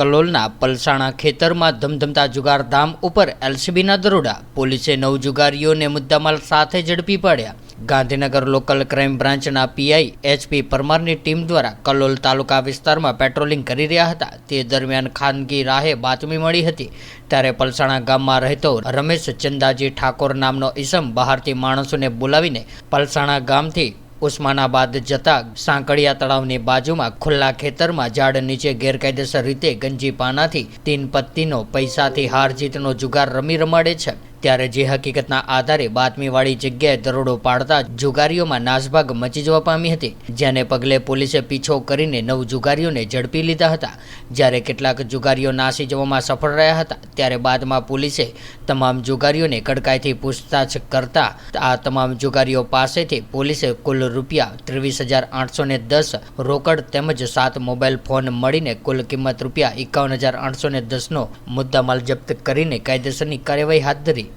કલોલના પલસાણા ખેતરમાં ધમધમતા જુગારધામ ઉપર એલસીબીના દરોડા. પોલીસે નવ જુગારીઓને મુદ્દામાલ સાથે ઝડપી પાડ્યા. ગાંધીનગર લોકલ ક્રાઇમ બ્રાન્ચના પીઆઈ એચપી પરમારની ટીમ દ્વારા કલોલ તાલુકા વિસ્તારમાં પેટ્રોલિંગ કરી રહ્યા હતા. તે દરમિયાન ખાનગી રાહે બાતમી મળી હતી. ત્યારે પલસાણા ગામમાં રહેતો રમેશ ચંદાજી ઠાકોર નામનો ઈસમ બહારથી માણસોને બોલાવીને પલસાણા ગામથી ઉસ્માનાબાદ જતા સાંકળિયા તળાવની બાજુમાં ખુલ્લા ખેતરમાં ઝાડ નીચે ગેરકાયદેસર રીતે ગંજી પાનાથી તીન પત્તીનો પૈસાથી હાર જીતનો જુગાર રમી રમાડે છે. ત્યારે જે હકીકતના આધારે બાતમીવાળી જગ્યાએ દરોડો પાડતા જુગારીઓમાં નાસભાગ મચી જવા પામી હતી. જેને પગલે પોલીસે પીછો કરીને નવ જુગારીઓને ઝડપી લીધા હતા. જ્યારે કેટલાક જુગારીઓ નાસી જવામાં સફળ રહ્યા હતા, ત્યારે બાદમાં પોલીસે તમામ જુગારીઓને કડકાઈથી પૂછતાછ કરતા આ તમામ જુગારીઓ પાસેથી પોલીસે કુલ રૂપિયા ત્રેવીસ હજાર આઠસો ને દસ રોકડ તેમજ સાત મોબાઈલ ફોન મળીને કુલ કિંમત રૂપિયા એકાવન હજાર આઠસો ને દસનો મુદ્દામાલ જપ્ત કરીને કાયદેસરની કાર્યવાહી હાથ ધરી.